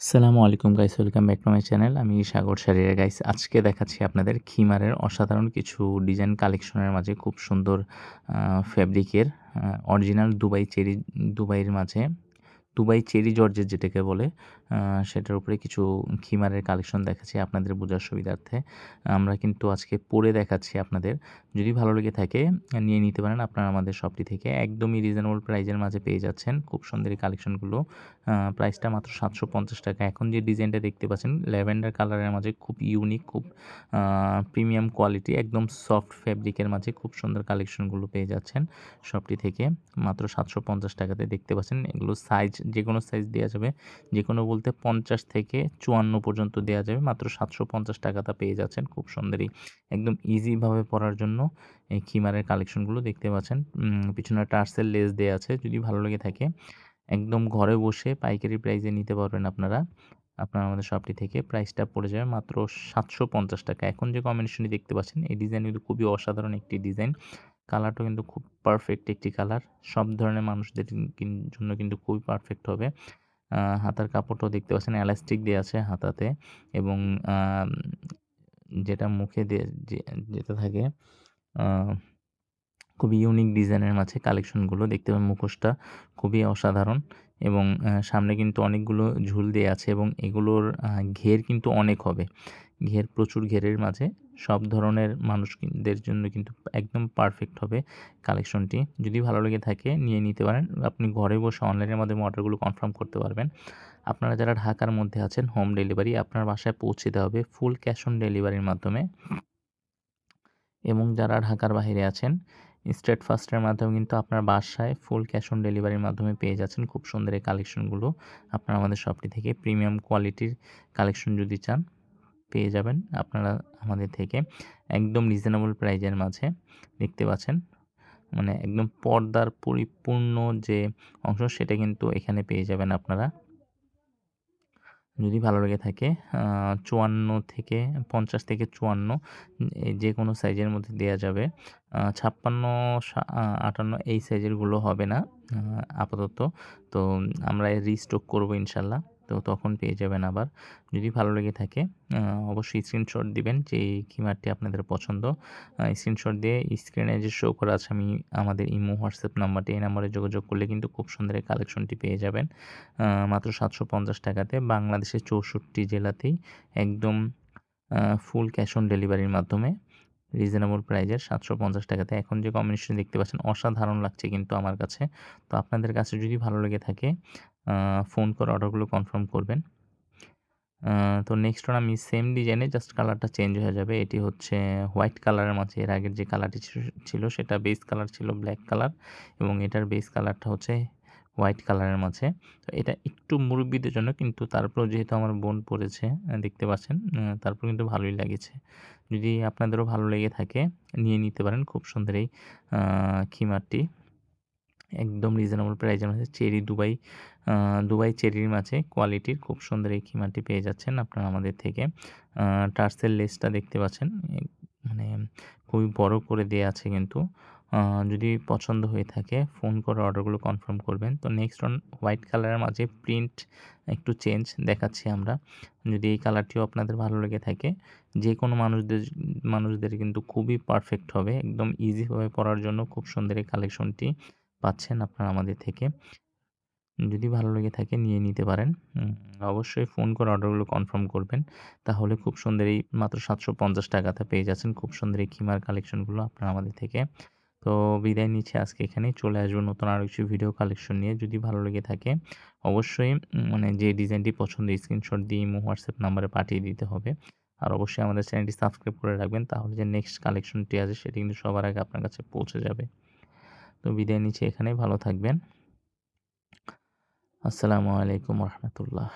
আসসালামু আলাইকুম guys welcome back to my channel আমি সাগর সারিয়া গাইস আজকে দেখাচ্ছি আপনাদের খিমারের অসাধারণ কিছু ডিজাইন কালেকশনের মাঝে খুব সুন্দর ফ্যাব্রিকের অরিজিনাল দুবাই চেরি, দুবাইয়ের মাঝে। দুবাই চেরি জর্জের যেটাকে বলে সেটার উপরে কিছু খিমারের কালেকশন দেখাচ্ছি আপনাদের বোঝার সুবিধার্থে। আমরা কিন্তু আজকে পরে দেখাচ্ছি আপনাদের। যদি ভালো লেগে থাকে, নিয়ে নিতে পারেন। আপনারা আমাদের শপটি থেকে একদমই রিজনেবল প্রাইজের মাঝে পেয়ে যাচ্ছেন। খুব সুন্দর এই কালেকশনগুলো প্রাইসটা মাত্র সাতশো পঞ্চাশ টাকা। এখন যে ডিজাইনটা দেখতে পাচ্ছেন, ল্যাভেন্ডার কালারের মাঝে খুব ইউনিক খুব প্রিমিয়াম কোয়ালিটি একদম সফট ফ্যাব্রিকের মাঝে খুব সুন্দর কালেকশনগুলো পেয়ে যাচ্ছেন শপটি থেকে। মাত্র সাতশো পঞ্চাশ টাকাতে দেখতে পাচ্ছেন। এগুলো সাইজ যে কোনো সাইজ দেওয়া যাবে। যে কোনো বলতে পঞ্চাশ থেকে চুয়ান্ন পর্যন্ত দেওয়া যাবে। মাত্র সাতশো পঞ্চাশ টাকাটা পেয়ে যাচ্ছেন খুব সুন্দরই একদম ইজিভাবে পরার জন্য এই খিমারের কালেকশনগুলো দেখতে পাচ্ছেন। পিছনে টার্সেল লেস দেওয়া আছে, যদি ভালো লেগে থাকে। একদম ঘরে বসে পাইকারি প্রাইসে নিতে পারবেন আপনারা। আপনার আমাদের শপটি থেকে প্রাইসটা পড়ে যাবে মাত্র সাতশো পঞ্চাশ টাকা। এখন যে কম্বিনেশনটি দেখতে পাচ্ছেন, এই ডিজাইন কিন্তু খুবই অসাধারণ একটি ডিজাইন কালারটা কিন্তু খুব পারফেক্ট একটি কালার সব ধরনের মানুষদের জন্য কিন্তু খুবই পারফেক্ট হবে। হাতার কাপড়টাও দেখতে পাচ্ছেন এলাস্টিক দিয়ে আছে হাতাতে এবং যেটা মুখে দিয়ে যেটা থাকে খুবই ইউনিক ডিজাইনের মাঝে কালেকশনগুলো দেখতে পাবেন মুখোশটা খুবই অসাধারণ এবং সামনে কিন্তু অনেকগুলো ঝুল দিয়ে আছে এবং এগুলোর ঘের কিন্তু অনেক হবে। ঘের, প্রচুর ঘেরের মাঝে সব ধরনের মানুষদের জন্য কিন্তু একদম পারফেক্ট হবে কালেকশনটি যদি ভালো লেগে থাকে, নিয়ে নিতে পারেন। আপনি ঘরে বসে অনলাইনের মাধ্যমে অর্ডারগুলো কনফার্ম করতে পারবেন। আপনারা যারা ঢাকার মধ্যে আছেন হোম ডেলিভারি আপনার বাসায় পৌঁছে দেওয়া হবে ফুল ক্যাশ অন ডেলিভারির মাধ্যমে। এবং যারা ঢাকার বাইরে আছেন স্ট্রেট ফাস্টের মাধ্যমে কিন্তু আপনার বাসায় ফুল ক্যাশ অন ডেলিভারির মাধ্যমে পেয়ে যাচ্ছেন খুব সুন্দর এই কালেকশনগুলো আপনারা আমাদের শপটি থেকে প্রিমিয়াম কোয়ালিটির কালেকশন যদি চান পেয়ে যাবেন আপনারা আমাদের থেকে। একদম রিজনেবল প্রাইজের মাঝে দেখতে পাচ্ছেন। মানে একদম পর্দার পরিপূর্ণ যে অংশ সেটা কিন্তু এখানে পেয়ে যাবেন আপনারা। যদি ভালো লেগে থাকে চুয়ান্ন থেকে পঞ্চাশ থেকে চুয়ান্ন যে কোনো সাইজের মধ্যে দেওয়া যাবে। ছাপ্পান্ন আটান্ন এই সাইজেরগুলো হবে না আপাতত। তো আমরা রিস্টক করব ইনশাল্লাহ। তো তখন পেয়ে যাবেন আবার। যদি ভালো লেগে থাকে অবশ্যই স্ক্রিনশট দিবেন যে কিমারটি আপনাদের পছন্দ। স্ক্রিনশট দিয়ে স্ক্রিনে যে শো করা আছে, আমি আমাদের ইমো, হোয়াটসঅ্যাপ নাম্বারটি এই নাম্বারে যোগাযোগ করলে কিন্তু খুব সুন্দর এই কালেকশনটি পেয়ে যাবেন। মাত্র সাতশো পঞ্চাশ টাকাতে বাংলাদেশের চৌষট্টি জেলাতেই একদম ফুল ক্যাশ অন ডেলিভারির মাধ্যমে রিজনেবল প্রাইজের সাতশো পঞ্চাশ টাকাতে। এখন যে কম্বিনেশন দেখতে পাচ্ছেন, অসাধারণ লাগছে কিন্তু আমার কাছে। তো আপনাদের কাছে যদি ভালো লেগে থাকে ফোন করে অর্ডারগুলো কনফার্ম করবেন। তো নেক্সট ওয়ান আমি সেম ডিজাইনে জাস্ট কালারটা চেঞ্জ হয়ে যাবে। এটি হচ্ছে হোয়াইট কালারের মাঝে। এর আগের যে কালারটি ছিল সেটা বেস কালার ছিল ব্ল্যাক কালার এবং এটার বেস কালারটা হচ্ছে হোয়াইট কালারের মাঝে। তো এটা একটু মুরব্বীদের জন্য কিন্তু তারপরেও যেহেতু আমার বোন পড়েছে দেখতে পাচ্ছেন তারপর কিন্তু ভালোই লাগেছে। যদি আপনাদেরও ভালো লেগে থাকে, নিয়ে নিতে পারেন। খুব সুন্দর এই খিমারটি। একদম রিজনেবল প্রাইজের মাঝে চেরি দুবাই দুবাই চেরির মাঝে কোয়ালিটির খুব সুন্দর এই খিমাটি পেয়ে যাচ্ছেন আপনারা আমাদের থেকে। টার্সেল লেসটা দেখতে পাচ্ছেন মানে খুবই বড় করে দেওয়া আছে কিন্তু। যদি পছন্দ হয়ে থাকে ফোন করে অর্ডারগুলো কনফার্ম করবেন। তো নেক্সট অন হোয়াইট কালারের মাঝে প্রিন্ট একটু চেঞ্জ দেখাচ্ছি আমরা। যদি এই কালারটিও আপনাদের ভালো লেগে থাকে যে কোনো মানুষদের মানুষদের কিন্তু খুবই পারফেক্ট হবে। একদম ইজিভাবে পড়ার জন্য খুব সুন্দর এই কালেকশনটি পাচ্ছেন আপনারা আমাদের থেকে। যদি ভালো লেগে থাকে নিয়ে নিতে পারেন। অবশ্যই ফোন করে অর্ডারগুলো কনফার্ম করবেন। তাহলে খুব সুন্দর এই মাত্র সাতশো পঞ্চাশ টাকাতে পেয়ে যাচ্ছেন। খুব সুন্দর এই খিমার কালেকশনগুলো আপনারা আমাদের থেকে। তো বিদায় নিচ্ছে আজকে এখানে চলে আসব নতুন আরও কিছু ভিডিও কালেকশন নিয়ে। যদি ভালো লেগে থাকে, অবশ্যই মানে যে ডিজাইনটি পছন্দ স্ক্রিনশট দিয়ে ইমো, হোয়াটসঅ্যাপ নাম্বারে পাঠিয়ে দিতে হবে। আর অবশ্যই আমাদের চ্যানেলটি সাবস্ক্রাইব করে রাখবেন। তাহলে যে নেক্সট কালেকশনটি আছে সেটি কিন্তু সবার আগে আপনার কাছে পৌঁছে যাবে। তো বিদায় নিচ্ছি এখানে ভালো থাকবেন। আসসালামু আলাইকুম রহমতুল্লাহ।